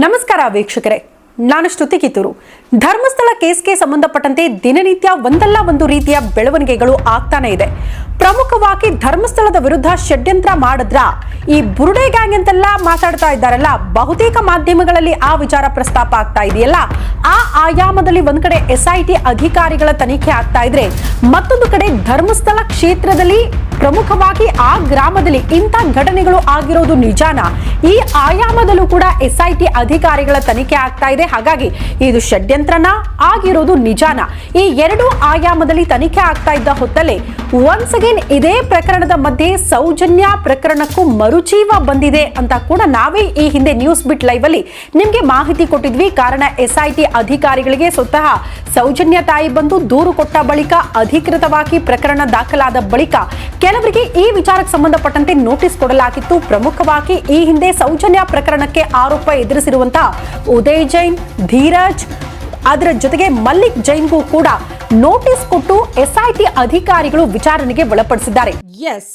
ನಮಸ್ಕಾರ ವೀಕ್ಷಕರೇ. ನಾನು ಶ್ರುತಿ ಕಿತ್ತೂರು. ಧರ್ಮಸ್ಥಳ ಕೇಸ್ಗೆ ಸಂಬಂಧಪಟ್ಟಂತೆ ದಿನನಿತ್ಯ ಒಂದಲ್ಲ ಒಂದು ರೀತಿಯ ಬೆಳವಣಿಗೆಗಳು ಆಗ್ತಾನೆ ಇದೆ. ಪ್ರಮುಖವಾಗಿ ಧರ್ಮಸ್ಥಳದ ವಿರುದ್ಧ ಷಡ್ಯಂತ್ರ ಮಾಡಿದ್ರ? ಈ ಬುರುಡೆ ಗ್ಯಾಂಗ್ ಅಂತೆಲ್ಲ ಮಾತಾಡ್ತಾ ಇದ್ದಾರಲ್ಲ, ಬಹುತೇಕ ಮಾಧ್ಯಮಗಳಲ್ಲಿ ಆ ವಿಚಾರ ಪ್ರಸ್ತಾಪ ಆಗ್ತಾ ಇದೆಯಲ್ಲ? ಆ ಆಯಾಮದಲ್ಲಿ ಒಂದ್ ಕಡೆ ಎಸ್ಐಟಿ ಅಧಿಕಾರಿಗಳ ತನಿಖೆ ಆಗ್ತಾ ಇದ್ರೆ, ಮತ್ತೊಂದು ಕಡೆ ಧರ್ಮಸ್ಥಳ ಕ್ಷೇತ್ರದಲ್ಲಿ ಪ್ರಮುಖವಾಗಿ ಆ ಗ್ರಾಮದಲ್ಲಿ ಇಂಥ ಘಟನೆಗಳು ಆಗಿರೋದು ನಿಜಾನ? ಈ ಆಯಾಮದಲ್ಲೂ ಕೂಡ ಎಸ್ಐಟಿ ಅಧಿಕಾರಿಗಳ ತನಿಖೆ ಆಗ್ತಾ ಇದೆ. ಹಾಗಾಗಿ ಇದು ಷಡ್ಯಂತ್ರನ, ಆಗಿರೋದು ನಿಜಾನ. ಈ ಎರಡು ಆಯಾಮದಲ್ಲಿ ತನಿಖೆ ಆಗ್ತಾ ಇದ್ದ ಹೊತ್ತಲ್ಲೇ ಒನ್ಸ್ ಅಗೇನ್ ಇದೇ ಪ್ರಕರಣದ ಮಧ್ಯೆ ಸೌಜನ್ಯ ಪ್ರಕರಣಕ್ಕೂ ಮರುಜೀವ ಬಂದಿದೆ ಅಂತ ಕೂಡ ನಾವೇ ಈ ಹಿಂದೆ ನ್ಯೂಸ್ ಬಿಟ್ ಲೈವ್ ಅಲ್ಲಿ ನಿಮ್ಗೆ ಮಾಹಿತಿ ಕೊಟ್ಟಿದ್ವಿ. ಕಾರಣ ಎಸ್ಐಟಿ ಅಧಿಕಾರಿಗಳಿಗೆ ಸ್ವತಃ ಸೌಜನ್ಯ ತಾಯಿ ಬಂದು ದೂರು ಕೊಟ್ಟ ಬಳಿಕ, ಅಧಿಕೃತವಾಗಿ ಪ್ರಕರಣ ದಾಖಲಾದ ಬಳಿಕ ಕೆಲವರಿಗೆ ಈ ವಿಚಾರಕ್ಕೆ ಸಂಬಂಧಪಟ್ಟಂತೆ ನೋಟಿಸ್ ಕೊಡಲಾಗಿತ್ತು. ಪ್ರಮುಖವಾಗಿ ಈ ಹಿಂದೆ ಸೌಜನ್ಯ ಪ್ರಕರಣಕ್ಕೆ ಆರೋಪ ಎದುರಿಸಿರುವಂತಹ ಉದಯ್ ಜೈನ್, ಧೀರಜ್, ಅದರ ಜೊತೆಗೆ ಮಲ್ಲಿಕ್ ಜೈನ್ಗೂ ಕೂಡ ನೋಟಿಸ್ ಕೊಟ್ಟು ಎಸ್ಐಟಿ ಅಧಿಕಾರಿಗಳು ವಿಚಾರಣೆಗೆ ಒಳಪಡಿಸಿದ್ದಾರೆ. ಎಸ್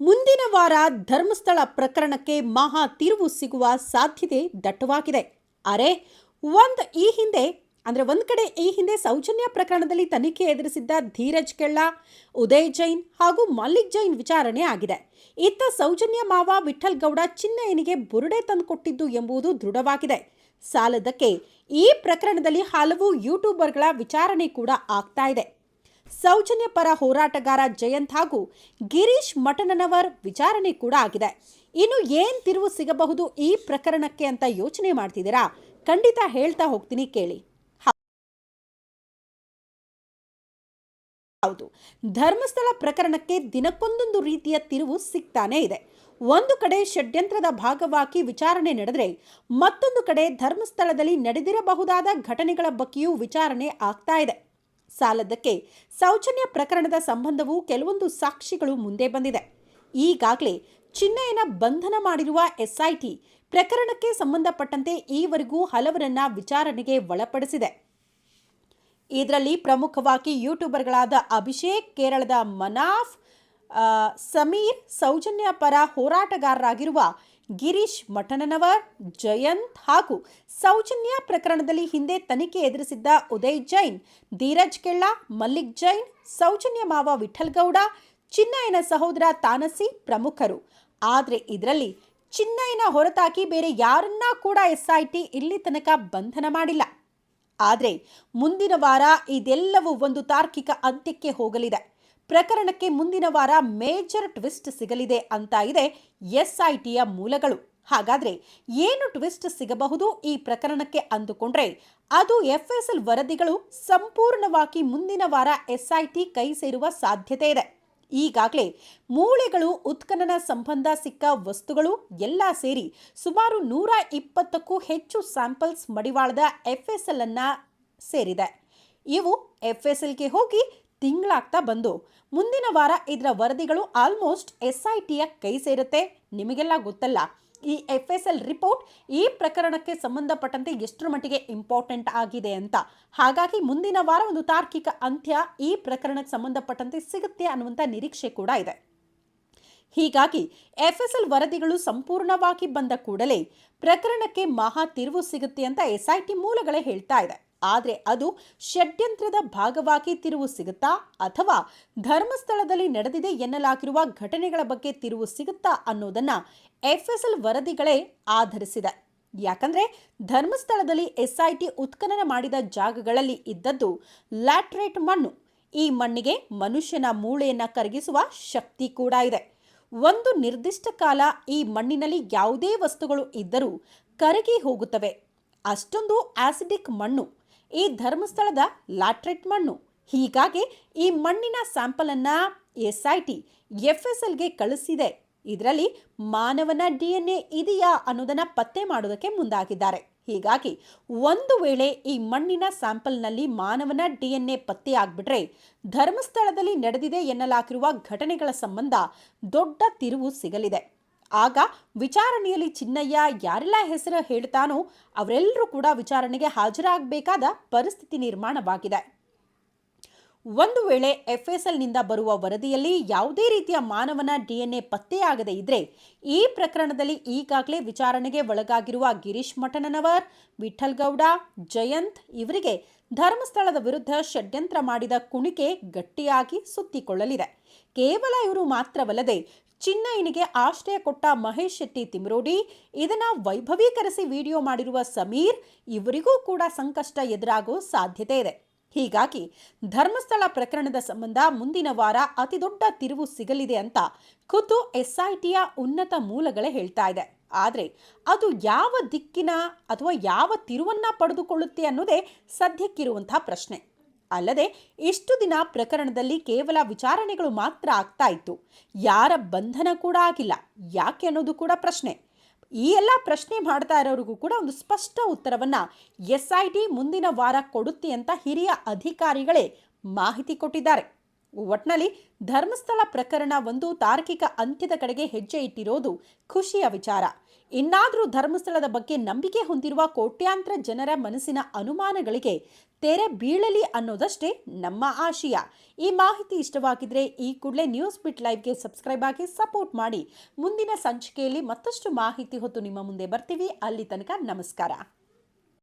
ಮುಂದಿನ ವಾರ ಧರ್ಮಸ್ಥಳ ಪ್ರಕರಣಕ್ಕೆ ಮಹಾ ತಿರುವು ಸಿಗುವ ಸಾಧ್ಯತೆ ದಟ್ಟವಾಗಿದೆ. ಅರೆ, ಒಂದು ಈ ಹಿಂದೆ, ಅಂದ್ರೆ ಒಂದು ಕಡೆ ಈ ಹಿಂದೆ ಸೌಜನ್ಯ ಪ್ರಕರಣದಲ್ಲಿ ತನಿಖೆ ಎದುರಿಸಿದ್ದ ಧೀರಜ್ ಕೆಳ್ಳ, ಉದಯ್ ಜೈನ್ ಹಾಗೂ ಮಲ್ಲಿಕ್ ಜೈನ್ ವಿಚಾರಣೆ ಆಗಿದೆ. ಇತ್ತ ಸೌಜನ್ಯ ಮಾವ ವಿಠಲ್ ಗೌಡ ಚಿನ್ನಯ್ಯನಿಗೆ ಬುರುಡೆ ತಂದುಕೊಟ್ಟಿದ್ದು ಎಂಬುದು ದೃಢವಾಗಿದೆ. ಸಾಲದಕ್ಕೆ ಈ ಪ್ರಕರಣದಲ್ಲಿ ಹಲವು ಯೂಟ್ಯೂಬರ್ಗಳ ವಿಚಾರಣೆ ಕೂಡ ಆಗ್ತಾ ಇದೆ. ಸೌಜನ್ಯ ಪರ ಹೋರಾಟಗಾರ ಜಯಂತ್ ಹಾಗೂ ಗಿರೀಶ್ ಮಟನನವರ್ ವಿಚಾರಣೆ ಕೂಡ ಆಗಿದೆ. ಇನ್ನು ಏನ್ ತಿರುವು ಸಿಗಬಹುದು ಈ ಪ್ರಕರಣಕ್ಕೆ ಅಂತ ಯೋಚನೆ ಮಾಡ್ತಿದ್ದೀರಾ? ಖಂಡಿತ ಹೇಳ್ತಾ ಹೋಗ್ತೀನಿ ಕೇಳಿ. ಹೌದು. ಧರ್ಮಸ್ಥಳ ಪ್ರಕರಣಕ್ಕೆ ದಿನಕ್ಕೊಂದೊಂದು ರೀತಿಯ ತಿರುವು ಸಿಗ್ತಾನೆ ಇದೆ. ಒಂದು ಕಡೆ ಷಡ್ಯಂತ್ರದ ಭಾಗವಾಗಿ ವಿಚಾರಣೆ ನಡೆದರೆ ಮತ್ತೊಂದು ಕಡೆ ಧರ್ಮಸ್ಥಳದಲ್ಲಿ ನಡೆದಿರಬಹುದಾದ ಘಟನೆಗಳ ಬಗ್ಗೆಯೂ ವಿಚಾರಣೆ ಆಗ್ತಾ ಇದೆ. ಸಾಲದಕ್ಕೆ ಸೌಜನ್ಯ ಪ್ರಕರಣದ ಸಂಬಂಧವು ಕೆಲವೊಂದು ಸಾಕ್ಷಿಗಳು ಮುಂದೆ ಬಂದಿದೆ. ಈಗಾಗಲೇ ಚಿನ್ನಯ್ಯನ ಬಂಧನ ಮಾಡಿರುವ ಎಸ್ಐಟಿ ಪ್ರಕರಣಕ್ಕೆ ಸಂಬಂಧಪಟ್ಟಂತೆ ಈವರೆಗೂ ಹಲವರನ್ನ ವಿಚಾರಣೆಗೆ ಒಳಪಡಿಸಿದೆ. ಇದರಲ್ಲಿ ಪ್ರಮುಖವಾಗಿ ಯೂಟ್ಯೂಬರ್ಗಳಾದ ಅಭಿಷೇಕ್, ಕೇರಳದ ಮನಾಫ್ ಸಮೀರ್ ಸೌಜನ್ಯ ಪರ ಹೋರಾಟಗಾರರಾಗಿರುವ ಗಿರೀಶ್ ಮಠನನವರ್ ಜಯಂತ್ ಹಾಗೂ ಸೌಜನ್ಯ ಪ್ರಕರಣದಲ್ಲಿ ಹಿಂದೆ ತನಿಖೆ ಎದುರಿಸಿದ್ದ ಉದಯ್ ಜೈನ್, ಧೀರಜ್ ಕೆಳ್ಳ, ಮಲ್ಲಿಕ್ ಜೈನ್, ಸೌಜನ್ಯ ಮಾವ ವಿಠಲ್ ಗೌಡ, ಚಿನ್ನಯ್ಯನ ಸಹೋದರ ತಾನಸಿ ಪ್ರಮುಖರು. ಆದರೆ ಇದರಲ್ಲಿ ಚಿನ್ನಯ್ಯನ ಹೊರತಾಗಿ ಬೇರೆ ಯಾರನ್ನ ಕೂಡ ಎಸ್ಐಟಿ ಇಲ್ಲಿ ತನಕ ಬಂಧನ ಮಾಡಿಲ್ಲ. ಆದರೆ ಮುಂದಿನ ವಾರ ಇದೆಲ್ಲವೂ ಒಂದು ತಾರ್ಕಿಕ ಅಂತ್ಯಕ್ಕೆ ಹೋಗಲಿದೆ. ಪ್ರಕರಣಕ್ಕೆ ಮುಂದಿನ ವಾರ ಮೇಜರ್ ಟ್ವಿಸ್ಟ್ ಸಿಗಲಿದೆ ಅಂತ ಇದೆ ಎಸ್ಐಟಿಯ ಮೂಲಗಳು. ಹಾಗಾದ್ರೆ ಏನು ಟ್ವಿಸ್ಟ್ ಸಿಗಬಹುದು ಈ ಪ್ರಕರಣಕ್ಕೆ ಅಂದುಕೊಂಡ್ರೆ ಅದು ಎಫ್ಎಸ್ಎಲ್ ವರದಿಗಳು ಸಂಪೂರ್ಣವಾಗಿ ಮುಂದಿನ ವಾರ ಎಸ್ಐಟಿ ಕೈ ಸೇರುವ ಸಾಧ್ಯತೆ ಇದೆ. ಈಗಾಗಲೇ ಮೂಳೆಗಳು, ಉತ್ಖನನ ಸಂಬಂಧ ಸಿಕ್ಕ ವಸ್ತುಗಳು ಎಲ್ಲ ಸೇರಿ ಸುಮಾರು ನೂರ ಇಪ್ಪತ್ತಕ್ಕೂ ಹೆಚ್ಚು ಸ್ಯಾಂಪಲ್ಸ್ ಮಡಿವಾಳದ ಎಫ್ಎಸ್ಎಲ್ ಅನ್ನ ಸೇರಿದೆ. ಇವು ಎಫ್ಎಸ್ಎಲ್ಗೆ ಹೋಗಿ ತಿಂಗಳಾಗ್ತಾ ಬಂದು ಮುಂದಿನ ವಾರ ಇದರ ವರದಿಗಳು ಆಲ್ಮೋಸ್ಟ್ ಎಸ್ ಐ ಟಿಯ ಕೈ ಸೇರುತ್ತೆ. ನಿಮಗೆಲ್ಲ ಗೊತ್ತಲ್ಲ. ಈ ಎಫ್ ಎಸ್ ಎಲ್ ರಿಪೋರ್ಟ್ ಈ ಪ್ರಕರಣಕ್ಕೆ ಸಂಬಂಧಪಟ್ಟಂತೆ ಎಷ್ಟರ ಮಟ್ಟಿಗೆ ಇಂಪಾರ್ಟೆಂಟ್ ಆಗಿದೆ ಅಂತ. ಹಾಗಾಗಿ ಮುಂದಿನ ವಾರ ಒಂದು ತಾರ್ಕಿಕ ಅಂತ್ಯ ಈ ಪ್ರಕರಣಕ್ಕೆ ಸಂಬಂಧಪಟ್ಟಂತೆ ಸಿಗುತ್ತೆ ಅನ್ನುವಂಥ ನಿರೀಕ್ಷೆ ಕೂಡ ಇದೆ. ಹೀಗಾಗಿ ಎಫ್ ಎಸ್ ಎಲ್ ವರದಿಗಳು ಸಂಪೂರ್ಣವಾಗಿ ಬಂದ ಕೂಡಲೇ ಪ್ರಕರಣಕ್ಕೆ ಮಹಾ ತಿರುವು ಸಿಗುತ್ತೆ ಅಂತ ಎಸ್ಐಟಿ ಮೂಲಗಳೇ ಹೇಳ್ತಾ ಇದೆ. ಆದರೆ ಅದು ಷಡ್ಯಂತ್ರದ ಭಾಗವಾಗಿ ತಿರುವು ಸಿಗುತ್ತಾ ಅಥವಾ ಧರ್ಮಸ್ಥಳದಲ್ಲಿ ನಡೆದಿದೆ ಎನ್ನಲಾಗಿರುವ ಘಟನೆಗಳ ಬಗ್ಗೆ ತಿರುವು ಸಿಗುತ್ತಾ ಅನ್ನೋದನ್ನು ಎಫ್ಎಸ್ಎಲ್ ವರದಿಗಳೇ ಆಧರಿಸಿದೆ. ಯಾಕಂದ್ರೆ ಧರ್ಮಸ್ಥಳದಲ್ಲಿ ಎಸ್ಐಟಿ ಉತ್ಖನನ ಮಾಡಿದ ಜಾಗಗಳಲ್ಲಿ ಇದ್ದದ್ದು ಲ್ಯಾಟ್ರೇಟ್ ಮಣ್ಣು. ಈ ಮಣ್ಣಿಗೆ ಮನುಷ್ಯನ ಮೂಳೆಯನ್ನ ಕರಗಿಸುವ ಶಕ್ತಿ ಕೂಡ ಇದೆ. ಒಂದು ನಿರ್ದಿಷ್ಟ ಕಾಲ ಈ ಮಣ್ಣಿನಲ್ಲಿ ಯಾವುದೇ ವಸ್ತುಗಳು ಇದ್ದರೂ ಕರಗಿ ಹೋಗುತ್ತವೆ. ಅಷ್ಟೊಂದು ಆಸಿಡಿಕ್ ಮಣ್ಣು ಈ ಧರ್ಮಸ್ಥಳದ ಲ್ಯಾಟ್ರೆಟ್ ಮಣ್ಣು. ಹೀಗಾಗಿ ಈ ಮಣ್ಣಿನ ಸ್ಯಾಂಪಲ್ ಎಫ್ ಎಸ್ಐಟಿ ಎಲ್ಗೆ ಕಳಿಸಿದೆ. ಇದರಲ್ಲಿ ಮಾನವನ ಡಿ ಎನ್ ಎ ಇದೆಯಾ ಅನ್ನೋದನ್ನು ಪತ್ತೆ ಮಾಡೋದಕ್ಕೆ ಮುಂದಾಗಿದ್ದಾರೆ. ಹೀಗಾಗಿ ಒಂದು ವೇಳೆ ಈ ಮಣ್ಣಿನ ಸ್ಯಾಂಪಲ್ನಲ್ಲಿ ಮಾನವನ ಡಿ ಎನ್ ಎ ಪತ್ತೆಯಾಗ್ಬಿಟ್ರೆ ಧರ್ಮಸ್ಥಳದಲ್ಲಿ ನಡೆದಿದೆ ಎನ್ನಲಾಗಿರುವ ಘಟನೆಗಳ ಸಂಬಂಧ ದೊಡ್ಡ ತಿರುವು ಸಿಗಲಿದೆ. ಆಗ ವಿಚಾರಣೆಯಲ್ಲಿ ಚಿನ್ನಯ್ಯ ಯಾರೆಲ್ಲ ಹೆಸರು ಹೇಳ್ತಾನೋ ಅವರೆಲ್ಲರೂ ಕೂಡ ವಿಚಾರಣೆಗೆ ಹಾಜರಾಗಬೇಕಾದ ಪರಿಸ್ಥಿತಿ ನಿರ್ಮಾಣವಾಗಿದೆ. ಒಂದು ವೇಳೆ ಎಫ್ಎಸ್ಎಲ್ನಿಂದ ಬರುವ ವರದಿಯಲ್ಲಿ ಯಾವುದೇ ರೀತಿಯ ಮಾನವನ ಡಿಎನ್ಎ ಪತ್ತೆಯಾಗದೇ ಇದ್ದರೆ ಈ ಪ್ರಕರಣದಲ್ಲಿ ಈಗಾಗಲೇ ವಿಚಾರಣೆಗೆ ಒಳಗಾಗಿರುವ ಗಿರೀಶ್ ಮಠನನವರ್ ವಿಠಲ್ಗೌಡ ಜಯಂತ್ ಇವರಿಗೆ ಧರ್ಮಸ್ಥಳದ ವಿರುದ್ಧ ಷಡ್ಯಂತ್ರ ಮಾಡಿದ ಕುಣಿಕೆ ಗಟ್ಟಿಯಾಗಿ ಸುತ್ತಿಕೊಳ್ಳಲಿದೆ. ಕೇವಲ ಇವರು ಮಾತ್ರವಲ್ಲದೆ ಚಿನ್ನಯ್ಯನಿಗೆ ಆಶ್ರಯ ಕೊಟ್ಟ ಮಹೇಶ್ ಶೆಟ್ಟಿ ತಿಮ್ರೋಡಿ, ಇದನ್ನ ವೈಭವೀಕರಿಸಿ ವಿಡಿಯೋ ಮಾಡಿರುವ ಸಮೀರ್, ಇವರಿಗೂ ಕೂಡ ಸಂಕಷ್ಟ ಎದುರಾಗೋ ಸಾಧ್ಯತೆ ಇದೆ. ಹೀಗಾಗಿ ಧರ್ಮಸ್ಥಳ ಪ್ರಕರಣದ ಸಂಬಂಧ ಮುಂದಿನ ವಾರ ಅತಿದೊಡ್ಡ ತಿರುವು ಸಿಗಲಿದೆ ಅಂತ ಖುದ್ದು ಎಸ್ಐಟಿಯ ಉನ್ನತ ಮೂಲಗಳೇ ಹೇಳ್ತಾ ಇದೆ. ಆದರೆ ಅದು ಯಾವ ದಿಕ್ಕಿನ ಅಥವಾ ಯಾವ ತಿರುವನ್ನ ಪಡೆದುಕೊಳ್ಳುತ್ತೆ ಅನ್ನೋದೇ ಸದ್ಯಕ್ಕಿರುವಂತಹ ಪ್ರಶ್ನೆ. ಅಲ್ಲದೆ ಇಷ್ಟು ದಿನ ಪ್ರಕರಣದಲ್ಲಿ ಕೇವಲ ವಿಚಾರಣೆಗಳು ಮಾತ್ರ ಆಗ್ತಾ ಇತ್ತು. ಯಾರ ಬಂಧನ ಕೂಡ ಆಗಿಲ್ಲ. ಯಾಕೆ ಅನ್ನೋದು ಕೂಡ ಪ್ರಶ್ನೆ. ಈ ಎಲ್ಲ ಪ್ರಶ್ನೆ ಮಾಡ್ತಾ ಇರೋರಿಗೂ ಕೂಡ ಒಂದು ಸ್ಪಷ್ಟ ಉತ್ತರವನ್ನು ಎಸ್ ಐ ಟಿ ಮುಂದಿನ ವಾರ ಕೊಡುತ್ತೆ ಅಂತ ಹಿರಿಯ ಅಧಿಕಾರಿಗಳೇ ಮಾಹಿತಿ ಕೊಟ್ಟಿದ್ದಾರೆ. ಒಟ್ನಲ್ಲಿ ಧರ್ಮಸ್ಥಳ ಪ್ರಕರಣ ಒಂದು ತಾರ್ಕಿಕ ಅಂತ್ಯದ ಕಡೆಗೆ ಹೆಜ್ಜೆ ಇಟ್ಟಿರೋದು ಖುಷಿಯ ವಿಚಾರ. ಇನ್ನಾದರೂ ಧರ್ಮಸ್ಥಳದ ಬಗ್ಗೆ ನಂಬಿಕೆ ಹೊಂದಿರುವ ಕೋಟ್ಯಾಂತರ ಜನರ ಮನಸ್ಸಿನ ಅನುಮಾನಗಳಿಗೆ ತೆರೆ ಬೀಳಲಿ ಅನ್ನೋದಷ್ಟೇ ನಮ್ಮ ಆಶಯ. ಈ ಮಾಹಿತಿ ಇಷ್ಟವಾಗಿದ್ರೆ ಈ ಕೂಡಲೇ ನ್ಯೂಸ್ ಬಿಟ್ ಲೈವ್ಗೆ ಸಬ್ಸ್ಕ್ರೈಬ್ ಆಗಿ ಸಪೋರ್ಟ್ ಮಾಡಿ. ಮುಂದಿನ ಸಂಚಿಕೆಯಲ್ಲಿ ಮತ್ತಷ್ಟು ಮಾಹಿತಿ ಹೊತ್ತು ನಿಮ್ಮ ಮುಂದೆ ಬರ್ತೀವಿ. ಅಲ್ಲಿ ತನಕ ನಮಸ್ಕಾರ.